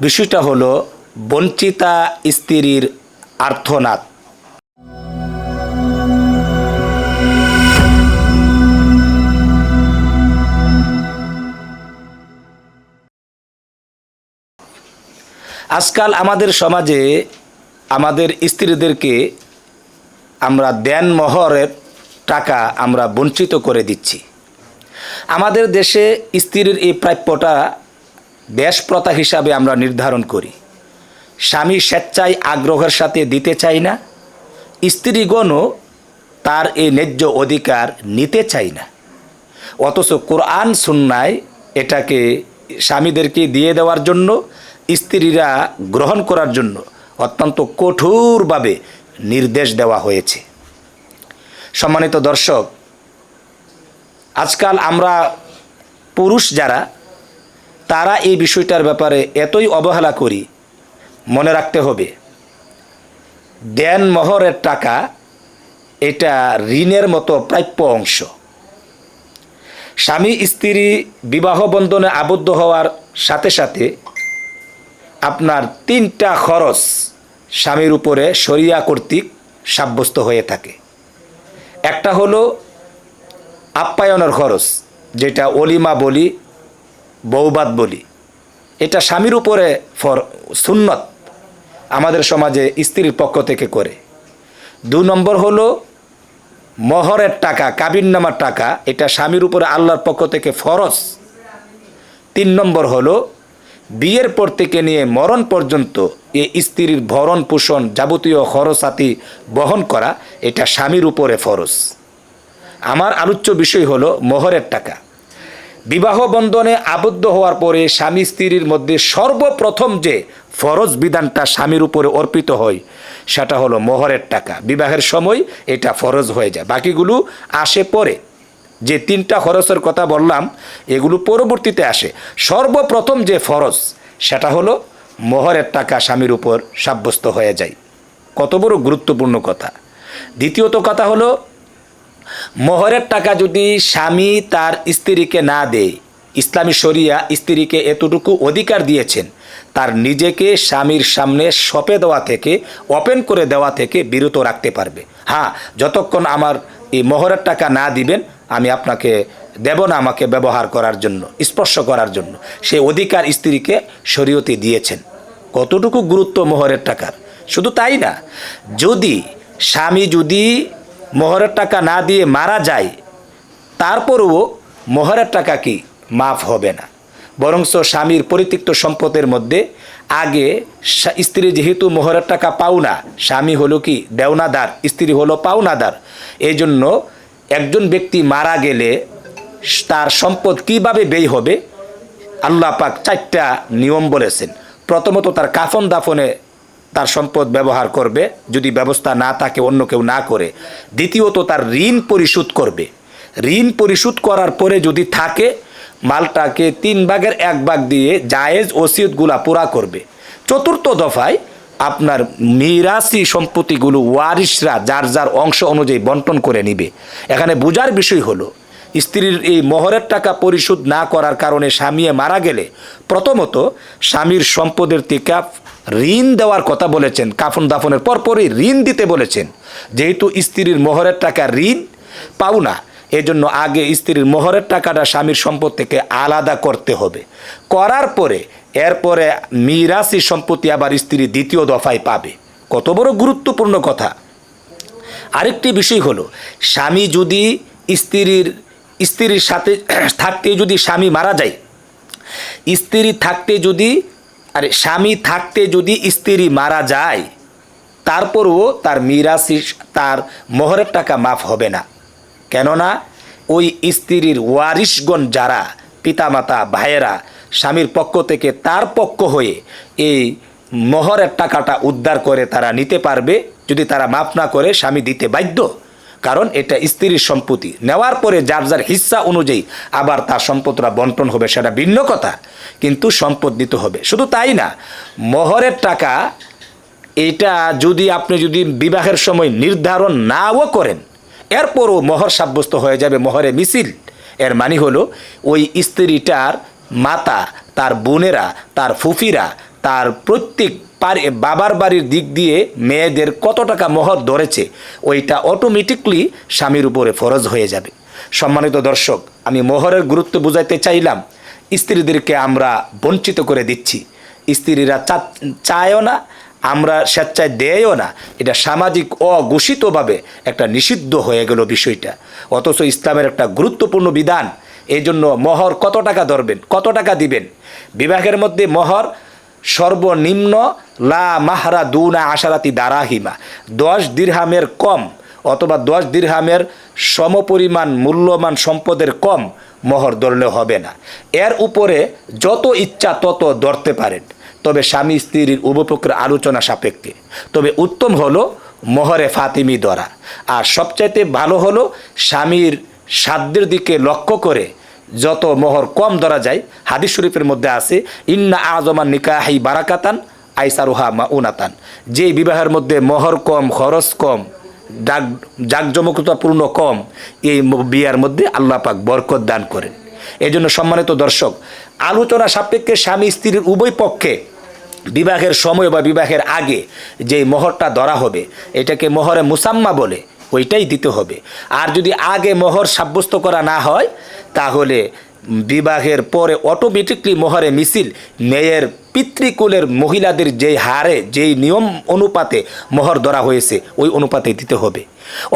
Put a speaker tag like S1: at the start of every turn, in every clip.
S1: বিষয়টা হলো বঞ্চিতা স্ত্রীর আর্থনাদ আজকাল আমাদের সমাজে আমাদের স্ত্রীদেরকে আমরা দেন মহরের টাকা আমরা বঞ্চিত করে দিচ্ছি। আমাদের দেশে স্ত্রীর এই প্রাপ্যটা দেশ প্রথা হিসাবে আমরা নির্ধারণ করি। স্বামী স্বেচ্ছায় আগ্রহের সাথে দিতে চাই না, স্ত্রীগণও তার এই ন্যায্য অধিকার নিতে চাই না। অথচ কোরআন সুন্নায় এটাকে স্বামীদেরকে দিয়ে দেওয়ার জন্য, স্ত্রীরা গ্রহণ করার জন্য অত্যন্ত কঠোরভাবে নির্দেশ দেওয়া হয়েছে। সম্মানিত দর্শক, আজকাল আমরা পুরুষ যারা তারা এই বিষয়টার ব্যাপারে এতই অবহেলা করি, মনে রাখতে হবে। দেন মহরের টাকা এটা ঋণের মতো প্রাপ্য অংশ। স্বামী, স্ত্রী, বিবাহ বন্ধনে আবদ্ধ হওয়ার সাথে সাথে আপনার তিনটা খরচ স্বামীর উপরে শরিয়া কর্তৃক সাব্যস্ত হয়ে থাকে। একটা হলো আপ্যায়নের খরচ, যেটা অলিমা বলি বৌবাদ বলি। এটা স্বামীর উপরে ফর সুন্নত আমাদের সমাজে স্ত্রীর পক্ষ থেকে করে। দু নম্বর হলো মহরের টাকা কাবিননামার টাকা, এটা স্বামীর উপরে আল্লাহর পক্ষ থেকে ফরজ। তিন নম্বর হলো বিয়ের পর থেকে নিয়ে মরণ পর্যন্ত এ স্ত্রীর ভরণ পোষণ যাবতীয় খরচাতি বহন করা, এটা স্বামীর উপরে ফরজ। আমার আলোচ্য বিষয় হলো মোহরের টাকা। বিবাহ বন্ধনে আবদ্ধ হওয়ার পরে স্বামী স্ত্রীর মধ্যে সর্বপ্রথম যে ফরজ বিধানটা স্বামীর উপরে অর্পিত হয়, সেটা হলো মোহরের টাকা। বিবাহের সময় এটা ফরজ হয়ে যায়। বাকিগুলো আসে পরে। যে তিনটা খরচের কথা বললাম, এগুলো পরবর্তীতে আসে। সর্বপ্রথম যে ফরজ, সেটা হলো মোহরের টাকা স্বামীর উপর সাব্যস্ত হয়ে যায়। কত বড় গুরুত্বপূর্ণ কথা। দ্বিতীয়ত কথা হলো মোহরের টাকা যদি স্বামী তার স্ত্রীকে না দেয়, ইসলামী শরিয়া স্ত্রীকে এতটুকু অধিকার দিয়েছেন, তার নিজেকে স্বামীর সামনে সপে দেওয়া থেকে, ওপেন করে দেওয়া থেকে বিরত রাখতে পারবে। হ্যাঁ যতক্ষণ আমার এই মোহরের টাকা না দিবেন, আমি আপনাকে দেব না আমাকে ব্যবহার করার জন্য, স্পর্শ করার জন্য। সে অধিকার স্ত্রীকে শরীয়তে দিয়েছেন। কতটুকু গুরুত্ব মোহরের টাকার? শুধু তাই না, যদি স্বামী যদি মোহরের টাকা না দিয়ে মারা যায়, তারপরও মোহরের টাকা কি মাফ হবে না। বরংস স্বামীর পরিত্যক্ত সম্পদের মধ্যে আগে স্ত্রী যেহেতু মোহরের টাকা পাওনা স্বামী হলো কি দেওনাদার, স্ত্রী হলো পাওনাদার। এই জন্য একজন ব্যক্তি মারা গেলে তার সম্পদ কীভাবে ব্যয় হবে, আল্লাহ পাক চারটা নিয়ম বলেছেন। প্রথমত তার কাফন দাফনে তার সম্পদ ব্যবহার করবে, যদি ব্যবস্থা না থাকে, অন্য কেউ না করে। দ্বিতীয়ত, তার ঋণ পরিশোধ করবে। ঋণ পরিশোধ করার পরে যদি থাকে, মালটাকে তিন ভাগের এক ভাগ দিয়ে জায়েজ ওসিয়তগুলা পুরা করবে। চতুর্থ দফায়, আপনার মিরাসি সম্পত্তিগুলো ওয়ারিশরা যার যার অংশ অনুযায়ী বন্টন করে নিবে। এখানে বোঝার বিষয় হলো স্ত্রীর এই মোহরের টাকা পরিশোধ না করার কারণে স্বামী মারা গেলে প্রথমত স্বামীর সম্পদের থেকে ঋণ দেওয়ার কথা বলেছেন। কাফন দাফনের পরপরই ঋণ দিতে বলেছেন। যেহেতু স্ত্রীর মোহরের টাকা ঋণ পাওনা এজন্য আগে স্ত্রীর মোহরের টাকাটা স্বামীর সম্পদ থেকে আলাদা করতে হবে। করার পরে, এরপরে মিরাসি সম্পত্তি আবার স্ত্রী দ্বিতীয় দফায় পাবে। কত বড় গুরুত্বপূর্ণ কথা। আরেকটি বিষয় হলো, স্বামী যদি স্ত্রীর স্ত্রীর সাথে থাকতে যদি স্বামী মারা যায়, স্ত্রী থাকতে যদি, আরে স্বামী থাকতে যদি স্ত্রী মারা যায়, তারপরও তার মিরাসি তার মোহরের টাকা মাফ হবে না। কেননা ওই স্ত্রীর ওয়ারিশগণ যারা, পিতামাতা, ভাইয়েরা, স্বামীর পক্ষ থেকে তার পক্ষ হয়ে এই মোহরের টাকাটা উদ্ধার করে তারা নিতে পারবে, যদি তারা মাফ না করে, স্বামী দিতে বাধ্য। কারণ এটা স্ত্রীর সম্পত্তি। নেওয়ার পরে যার যার হিস্সা অনুযায়ী আবার তার সম্পদটা বন্টন হবে, সেটা ভিন্ন কথা, কিন্তু সম্পদ দিতে হবে। শুধু তাই না, মোহরের টাকা, এটা যদি আপনি যদি বিবাহের সময় নির্ধারণ নাও করেন, এরপরও মোহর সাব্যস্ত হয়ে যাবে মোহরে মিছিল। এর মানে হলো, ওই স্ত্রীটার মাতা, তার বোনেরা, তার ফুফিরা, তার প্রত্যেক পারি বাবার বাড়ির দিক দিয়ে মেয়েদের কত টাকা মহর ধরেছে, ওইটা অটোমেটিকলি স্বামীর উপরে ফরজ হয়ে যাবে। সম্মানিত দর্শক, আমি মোহরের গুরুত্ব বুঝাইতে চাইলাম, স্ত্রীদেরকে আমরা বঞ্চিত করে দিচ্ছি। স্ত্রীরা চায়ও না, আমরা স্বেচ্ছায় দেয়ও না। এটা সামাজিক অঘোষিতভাবে একটা নিষিদ্ধ হয়ে গেল বিষয়টা। অথচ ইসলামের একটা গুরুত্বপূর্ণ বিধান, এই জন্য মহর কত টাকা ধরবেন, কত টাকা দিবেন? বিবাহের মধ্যে মহর সর্বনিম্ন, লা মাহারা দুনা আশারাতি দারাহিমা। দশ দিরহামের কম অথবা দশ দিরহামের সমপরিমাণ মূল্যমান সম্পদের কম মহর ধরলে হবে না। এর উপরে যত ইচ্ছা তত ধরতে পারেন। তবে স্বামী স্ত্রীর উভপক্ষের আলোচনা সাপেক্ষে। তবে উত্তম হলো মোহরে ফাতিমি ধরা। আর সবচাইতে ভালো হলো স্বামীর সাধ্যের দিকে লক্ষ্য করে যত মোহর কম ধরা যায়, হাদিস শরীফের মধ্যে আছে, ইন্না আজমান নিকাহি বারাকাতান, আইসারুহা মা উনাতান যে বিবাহের মধ্যে মোহর কম, খরচ কম ডাক জাকজমকতাপূর্ণ কম, এই বিয়ার মধ্যে আল্লাহ পাক বরকত দান করেন। এই জন্য সম্মানিত দর্শক, আলোচনা সাপেক্ষে স্বামী স্ত্রীর উভয় পক্ষে বিবাহের সময় বা বিবাহের আগে যে মোহরটা ধরা হবে, এটাকে মোহরে মুসাম্মা বলে। ওইটাই দিতে হবে। আর যদি আগে মোহর সাব্যস্ত করা না হয়, তাহলে বিবাহের পরে অটোমেটিকলি মোহরে মিছিল, মেয়ের পিতৃকুলের মহিলাদের যেই হারে, যেই নিয়ম অনুপাতে মোহর ধরা হয়েছে, ওই অনুপাতে দিতে হবে।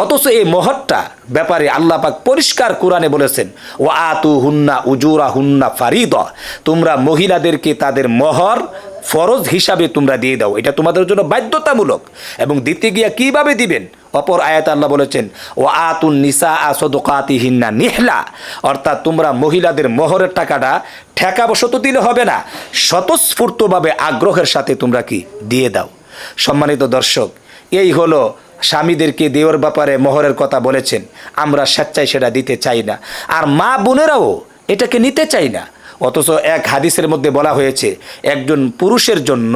S1: অথচ এই মোহরটা ব্যাপারে আল্লাহ পাক পরিষ্কার কোরআনে বলেছেন ও আতু হুন্না উজুরা হুন্না ফারিদ। তোমরা মহিলাদেরকে তাদের মোহর ফরজ হিসাবে তোমরা দিয়ে দাও। এটা তোমাদের জন্য বাধ্যতামূলক। এবং দিতে গিয়া কীভাবে দিবেন? অপর আয়াত আল্লাহ বলেছেন ও আতুন নিসা আসদকাতি হিন্না নিহলা। অর্থাৎ তোমরা মহিলাদের মোহরের টাকাটা ঠেকাবশত দিলে হবে না। স্বতঃস্ফূর্তভাবে আগ্রহের সাথে তোমরা কি দিয়ে দাও। সম্মানিত দর্শক, এই হলো স্বামীদেরকে দেওয়ার ব্যাপারে মোহরের কথা বলেছেন। আমরা স্বেচ্ছায় সেটা দিতে চাই না। আর মা বোনেরাও এটাকে নিতে চাই না। অথচ এক হাদিসের মধ্যে বলা হয়েছে, একজন পুরুষের জন্য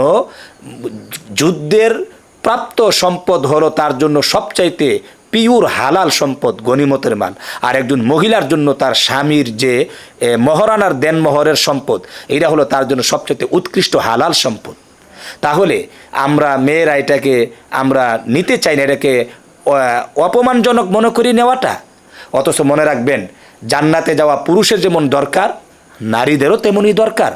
S1: যুদ্ধের প্রাপ্ত সম্পদ হলো তার জন্য সবচাইতে পিওর হালাল সম্পদ গনিমতের মান। আর একজন মহিলার জন্য তার স্বামীর যে মহরানার মহারানার দেন মহরের সম্পদ, এটা হলো তার জন্য সবচাইতে উৎকৃষ্ট হালাল সম্পদ। তাহলে আমরা মেয়েরা এটাকে, আমরা নিতে চাই না, এটাকে অপমানজনক মনে করি নেওয়াটা। অথচ মনে রাখবেন, জান্নাতে যাওয়া পুরুষের যেমন দরকার নারীদেরও তেমনই দরকার।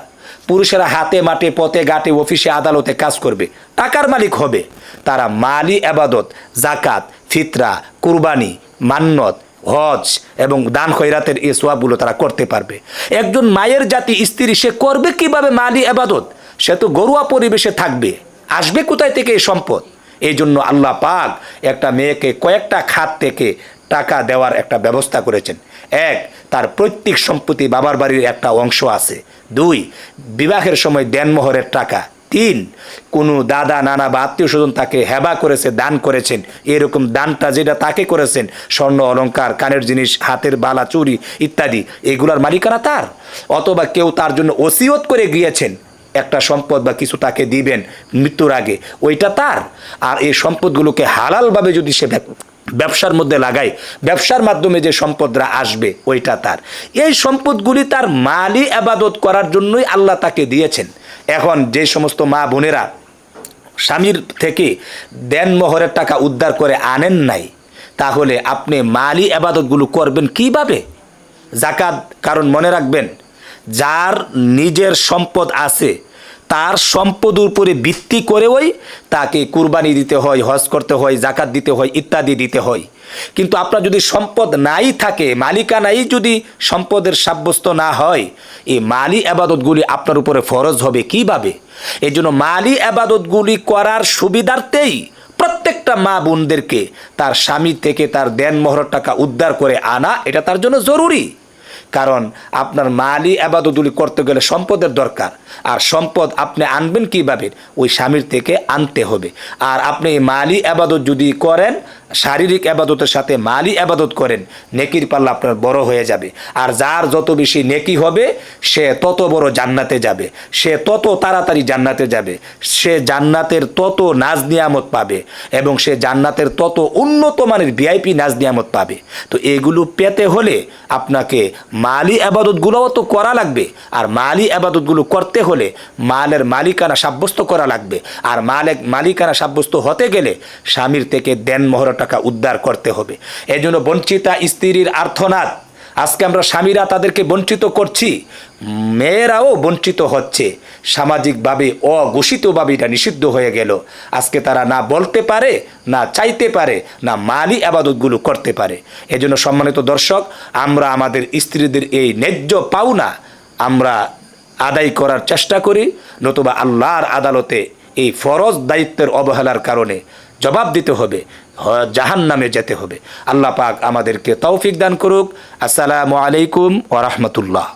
S1: পুরুষেরা হাতে, মাঠে, পথে, ঘাটে, অফিসে, আদালতে কাজ করবে। টাকার মালিক হবে। তারা মালি আবাদত জাকাত ফিতরা, কুরবানি, মান্নত, হজ এবং দান খৈরাতের এই সোয়াবগুলো তারা করতে পারবে। একজন মায়ের জাতি স্ত্রী, সে করবে কীভাবে মালি আবাদত? সে তো গরুয়া পরিবেশে থাকবে। আসবে কোথায় থেকে এই সম্পদ? এই জন্য আল্লাহ পাক একটা মেয়েকে কয়েকটা খাত থেকে টাকা দেওয়ার একটা ব্যবস্থা করেছেন। এক, তার প্রত্যেক সম্পত্তি বাবার বাড়ির একটা অংশ আছে। দুই, বিবাহের সময় দেনমোহরের টাকা। তিন, কোনো দাদা, নানা বা আত্মীয় স্বজন তাকে হেবা করেছে, দান করেছেন। এরকম দানটা যেটা তাকে করেছেন, স্বর্ণ, অলংকার, কানের জিনিস, হাতের বালা চুরি ইত্যাদি, এগুলার মালিকানা তার। অথবা কেউ তার জন্য ওসিয়ত করে গিয়েছেন, একটা সম্পদ বা কিছু তাকে দিবেন মৃত্যুর আগে, ওইটা তার। আর এই সম্পদগুলোকে হালালভাবে যদি সে ব্যবসার মধ্যে লাগায়, ব্যবসার মাধ্যমে যে সম্পদরা আসবে, ওইটা তার। এই সম্পদগুলি তার মালি আবাদত করার জন্যই আল্লাহ তাকে দিয়েছেন। এখন যে সমস্ত মা বোনেরা স্বামীর থেকে দেন মোহরের টাকা উদ্ধার করে আনেন নাই, তাহলে আপনি মালি আবাদতগুলো করবেন কীভাবে? জাকাত, কারণ মনে রাখবেন, যার নিজের সম্পদ আছে তার সম্পদ উপরে ভিত্তি করেওই তাকে কুরবানি দিতে হয়, হজ করতে হয়, জাকাত দিতে হয়, ইত্যাদি দিতে হয়। কিন্তু আপনার যদি সম্পদ নাই থাকে মালিকানাই যদি সম্পদের সাব্যস্ত না হয়, এই মালি আবাদতগুলি আপনার উপরে ফরজ হবে কীভাবে? এই জন্য মালি আবাদতগুলি করার সুবিধার্থেই প্রত্যেকটা মা বোনদেরকে তার স্বামী থেকে তার দেন মোহর টাকা উদ্ধার করে আনা, এটা তার জন্য জরুরি। কারণ আপনার মালি আবাদতগুলি করতে গেলে সম্পদের দরকার। আর সম্পদ আপনি আনবেন কীভাবে? ওই স্বামীর থেকে আনতে হবে। আর আপনি মালি আবাদত যদি করেন শারীরিক আবাদতের সাথে মালি আবাদত করেন, নেকির পাল্লা আপনার বড় হয়ে যাবে। আর যার যত বেশি নেকি হবে, সে তত বড় জান্নাতে যাবে। সে তত তাড়াতাড়ি জান্নাতে যাবে। সে জান্নাতের তত নাজ নিয়ামত পাবে এবং সে জান্নাতের তত উন্নত মানের ভিআইপি নাজ নিয়ামত পাবে। তো এগুলো পেতে হলে আপনাকে মালি আবাদতগুলোও তো করা লাগবে। আর মালি আবাদতগুলো করতে হলে মালের মালিকানা সাব্যস্ত করা লাগবে। আর মালিক মালিকানা সাব্যস্ত হতে গেলে স্বামীর থেকে দেন মোহর টাকা উদ্ধার করতে হবে। এজন্য বঞ্চিতা স্ত্রীর আর্থনাদ। আজকে আমরা স্বামীরা তাদেরকে বঞ্চিত করছি। মেয়েরাও বঞ্চিত হচ্ছে। সামাজিকভাবে অঘোষিতভাবে এটা নিষিদ্ধ হয়ে গেল। আজকে তারা না বলতে পারে, না চাইতে পারে, না মালি আবাদতগুলো করতে পারে। এজন্য সম্মানিত দর্শক, আমরা আমাদের স্ত্রীদের এই ন্যায্য পাওনা আমরা আদায় করার চেষ্টা করি, নতুবা আল্লাহর আদালতে এই ফরজ দায়িত্বের অবহেলার কারণে জবাব দিতে হবে। জাহান নামে যেতে হবে। আল্লাহ পাক আমাদেরকে তৌফিক দান করুক। আসসালামু আলাইকুম ওরহমতুল্লাহ